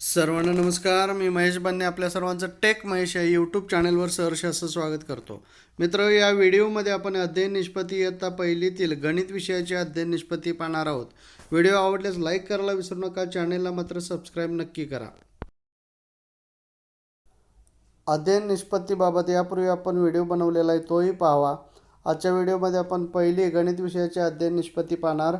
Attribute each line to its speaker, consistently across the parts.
Speaker 1: सर्वांना नमस्कार. मी महेश बन्ने आपल्या सर्वांचं टेक महेश या यूट्यूब चॅनलवर सहर्ष असं स्वागत करतो. मित्र या व्हिडिओमध्ये आपण अध्ययन निष्पत्ती इयत्ता पहिलीतील गणित विषयाचे अध्ययन निष्पत्ती पाहणार आहोत. व्हिडिओ आवडल्यास लाईक करायला विसरू नका. चॅनेलला मात्र सबस्क्राईब नक्की करा. अध्ययन निष्पत्तीबाबत यापूर्वी आपण व्हिडिओ बनवलेला आहे तोही पाहावा. आजच्या व्हिडिओमध्ये आपण पहिली गणित विषयाचे अध्ययन निष्पत्ती पाहणार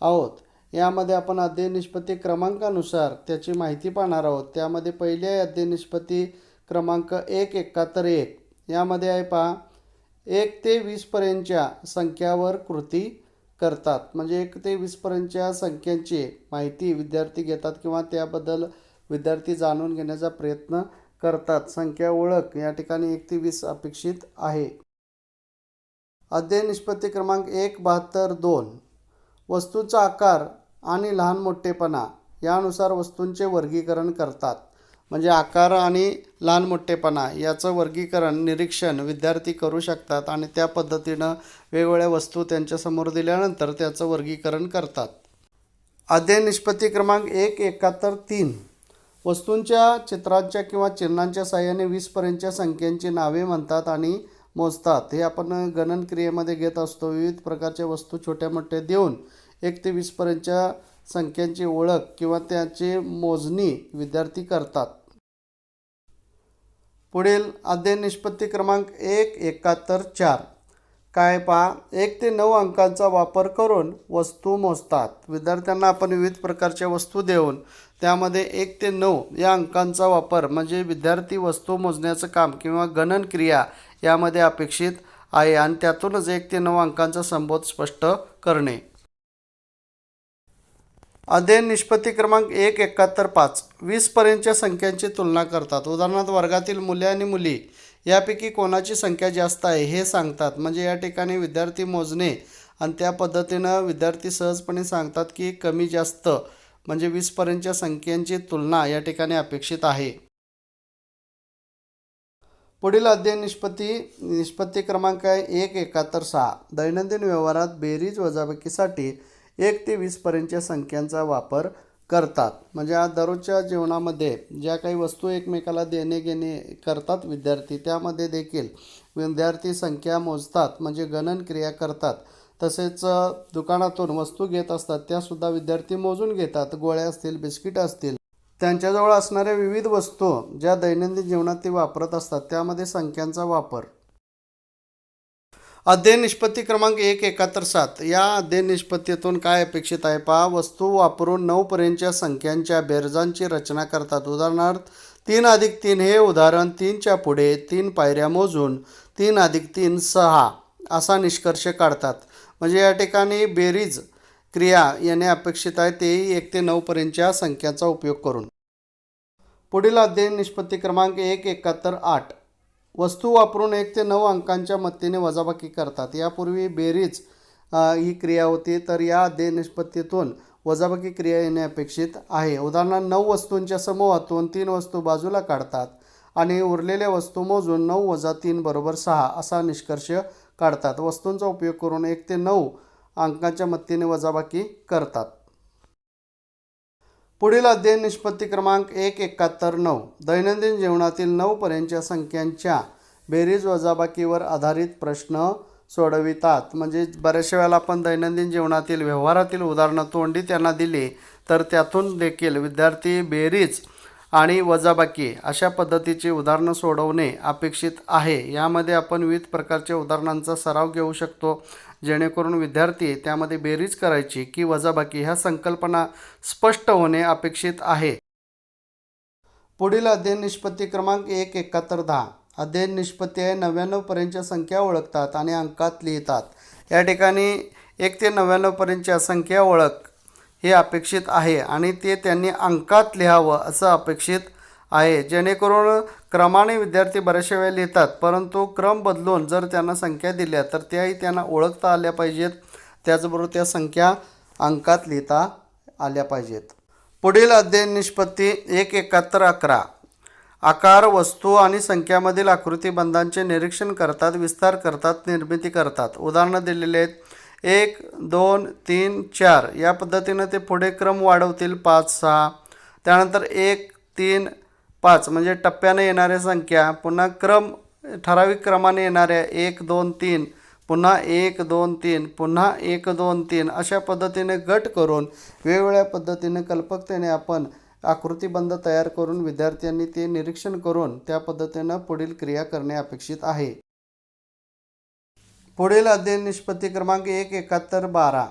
Speaker 1: आहोत. यामध्ये आपण अध्ययन निष्पत्ती क्रमांकानुसार त्याची माहिती पाहणार आहोत. त्यामध्ये पहिली आहे अध्ययन निष्पत्ती क्रमांक एक एकाहत्तर एक. यामध्ये आहे पहा एक ते वीसपर्यंतच्या संख्यावर कृती करतात. म्हणजे एक ते वीसपर्यंतच्या संख्यांची माहिती विद्यार्थी घेतात किंवा त्याबद्दल विद्यार्थी जाणून घेण्याचा प्रयत्न करतात. संख्या ओळख या ठिकाणी एक ते वीस अपेक्षित आहे. अध्ययन निष्पत्ती क्रमांक एक बहात्तर दोन. वस्तूचा आकार आणि लहान मोठेपणा यानुसार वस्तूंचे वर्गीकरण करतात. म्हणजे आकार आणि लहान मोठेपणा याचं वर्गीकरण निरीक्षण विद्यार्थी करू शकतात आणि त्या पद्धतीनं वेगवेगळ्या वस्तू त्यांच्यासमोर दिल्यानंतर त्याचं वर्गीकरण करतात. अध्यय निष्पत्ती क्रमांक एक एकाहत्तर तीन. वस्तूंच्या चित्रांच्या किंवा चिन्हांच्या साहाय्याने वीसपर्यंतच्या संख्यांची नावे म्हणतात आणि मोजतात. हे आपण गणन क्रियेमध्ये घेत असतो. विविध प्रकारच्या वस्तू छोट्या मोठ्या देऊन एक ते वीसपर्यंतच्या संख्यांची ओळख किंवा त्याची मोजणी विद्यार्थी करतात. पुढील अध्ययन निष्पत्ती क्रमांक एक एकाहत्तर चार. काय पहा एक ते नऊ अंकांचा वापर करून वस्तू मोजतात. विद्यार्थ्यांना आपण विविध प्रकारच्या वस्तू देऊन त्यामध्ये एक ते नऊ या अंकांचा वापर म्हणजे विद्यार्थी वस्तू मोजण्याचं काम किंवा गणन क्रिया यामध्ये अपेक्षित आहे आणि त्यातूनच एक ते नऊ अंकांचा संबोध स्पष्ट करणे. अध्ययन निष्पत्ती क्रमांक एक एकाहत्तर पाच. वीसपर्यंतच्या संख्यांची तुलना करतात. उदाहरणार्थ वर्गातील मुले आणि मुली यापैकी कोणाची संख्या जास्त आहे हे सांगतात. म्हणजे या ठिकाणी विद्यार्थी मोजणे आणि त्या पद्धतीनं विद्यार्थी सहजपणे सांगतात की कमी जास्त म्हणजे वीसपर्यंतच्या संख्यांची तुलना या ठिकाणी अपेक्षित आहे. पुढील अध्ययन निष्पत्ती निष्पत्ती क्रमांक आहे एक एकाहत्तर सहा. दैनंदिन व्यवहारात बेरीज वजाबाकीसाठी एक ते वीसपर्यंतच्या संख्यांचा वापर करतात. म्हणजे आज दररोजच्या जीवनामध्ये ज्या काही वस्तू एकमेकाला देणे घेणे करतात विद्यार्थी त्यामध्ये देखील विद्यार्थी संख्या मोजतात म्हणजे गणन क्रिया करतात. तसेच दुकानातून वस्तू घेत असतात त्यासुद्धा विद्यार्थी मोजून घेतात. गोळ्या असतील बिस्किट असतील. त्यांच्याजवळ असणाऱ्या विविध वस्तू ज्या दैनंदिन जीवनात ते वापरत असतात त्यामध्ये संख्यांचा वापर अध्ययन निष्पत्ती क्रमांक एक एकाहत्तर सात. या अध्ययन निष्पत्तीतून काय अपेक्षित आहे पहा. वस्तू वापरून नऊपर्यंतच्या संख्यांच्या बेरजांची रचना करतात. उदाहरणार्थ तीन अधिक तीन हे उदाहरण तीनच्या पुढे तीन पायऱ्या मोजून तीन अधिक तीन सहा असा निष्कर्ष काढतात. म्हणजे या ठिकाणी बेरीज क्रिया येणे अपेक्षित आहे तेही एक ते नऊपर्यंतच्या संख्यांचा उपयोग करून. पुढील अध्ययन निष्पत्ती क्रमांक एक एकाहत्तर आठ. वस्तू वापरून एक ते नऊ अंकांच्या मदतीने वजाबाकी करतात. यापूर्वी बेरीज ही क्रिया होती तर या दे निष्पत्तीतून वजाबाकी क्रिया येणे अपेक्षित आहे. उदाहरणार्थ नऊ वस्तूंच्या समूहातून तीन वस्तू बाजूला काढतात आणि उरलेल्या वस्तू मोजून नऊ वजा तीन बरोबर सहा असा निष्कर्ष काढतात. वस्तूंचा उपयोग करून एक ते नऊ अंकांच्या मदतीने वजाबाकी करतात. पुढील अध्ययन निष्पत्ती क्रमांक एक एकाहत्तर नऊ. दैनंदिन जीवनातील नऊपर्यंतच्या संख्यांच्या बेरीज वजाबाकीवर आधारित प्रश्न सोडवितात. म्हणजे बऱ्याचशा वेळेला आपण दैनंदिन जीवनातील व्यवहारातील उदाहरणं तोंडी त्यांना दिली तर त्यातून देखील विद्यार्थी बेरीज आणि वजाबाकी अशा पद्धतीची उदाहरणं सोडवणे अपेक्षित आहे. यामध्ये आपण विविध प्रकारच्या उदाहरणांचा सराव घेऊ शकतो. जेणेकरून विद्यार्थी त्यामध्ये बेरीज करायची की वजाबाकी ह्या संकल्पना स्पष्ट होणे अपेक्षित आहे. पुढील अध्ययन निष्पत्ती क्रमांक एक एकाहत्तर दहा. अध्ययन निष्पत्ती आहे नव्याण्णवपर्यंतच्या संख्या ओळखतात आणि अंकात लिहितात. या ठिकाणी एक ते नव्याण्णवपर्यंतच्या संख्या ओळख हे अपेक्षित आहे आणि ते त्यांनी अंकात लिहावं असं अपेक्षित आहे. जेणेकरून क्रमाने विद्यार्थी बऱ्याचशा वेळा लिहितात परंतु क्रम बदलून जर त्यांना संख्या दिल्या तर त्याही त्यांना ओळखता आल्या पाहिजेत. त्याचबरोबर त्या संख्या अंकात लिहिता आल्या पाहिजेत. पुढील अध्ययन निष्पत्ती एक एकाहत्तर अकरा. आकार वस्तू आणि संख्यामधील आकृतीबंधांचे निरीक्षण करतात विस्तार करतात निर्मिती करतात. उदाहरणं दिलेली आहेत. एक दोन तीन चार. या पद्धतीनं ते पुढे क्रम वाढवतील. पाच सहा. त्यानंतर एक तीन पाच म्हणजे टप्प्याने येणाऱ्या संख्या पुन्हा क्रम ठराविक क्रमाने येणाऱ्या एक दोन तीन पुन्हा एक दोन तीन पुन्हा एक दोन तीन अशा पद्धतीने गट करून वेगवेगळ्या पद्धतीने कल्पकतेने आपण आकृतीबंध तयार करून विद्यार्थ्यांनी ते निरीक्षण करून त्या पद्धतीनं पुढील क्रिया करणे अपेक्षित आहे. पुढील अध्ययन निष्पत्ती क्रमांक एक एकाहत्तर बारा.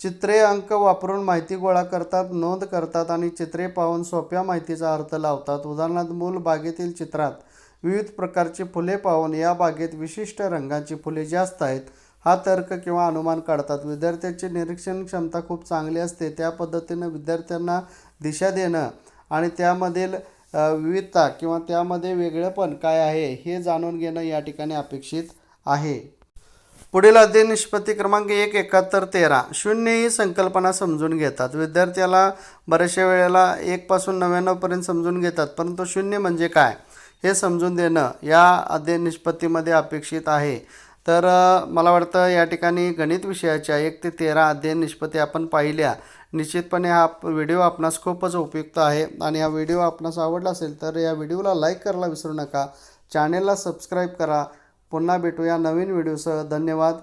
Speaker 1: चित्रे अंक वापरून माहिती गोळा करतात नोंद करतात आणि चित्रे पाहून सोप्या माहितीचा अर्थ लावतात. उदाहरणार्थ मूल बागेतील चित्रात विविध प्रकारची फुले पाहून या बागेत विशिष्ट रंगाची फुले जास्त आहेत हा तर्क किंवा अनुमान काढतात. विद्यार्थ्यांची निरीक्षण क्षमता खूप चांगली असते त्या पद्धतीनं विद्यार्थ्यांना दिशा देणं आणि त्यामधील विविधता किंवा त्यामध्ये वेगळेपण काय आहे हे जाणून घेणं या ठिकाणी अपेक्षित आहे. पुढील अध्ययन निष्पत्ती क्रमांक एक एकाहत्तर तेरा. शून्य ही संकल्पना समजून घेतात. विद्यार्थ्याला बऱ्याचशा वेळेला एकपासून नव्याण्णवपर्यंत समजून घेतात. परंतु शून्य म्हणजे काय? हे समजून देणं या अध्ययन निष्पत्तीमध्ये अपेक्षित आहे. तर मला वाटतं या ठिकाणी गणित विषयाच्या एक ते तेरा अध्ययन निष्पत्ती आपण पाहिल्या. निश्चितपणे हा व्हिडिओ आपणास खूपच उपयुक्त आहे. आणि हा व्हिडिओ आपणास आवडला असेल तर या व्हिडिओला लाईक करायला विसरू नका. चॅनेलला सबस्क्राईब करा. पुन्हा भेटूया नवीन व्हिडिओसह. धन्यवाद.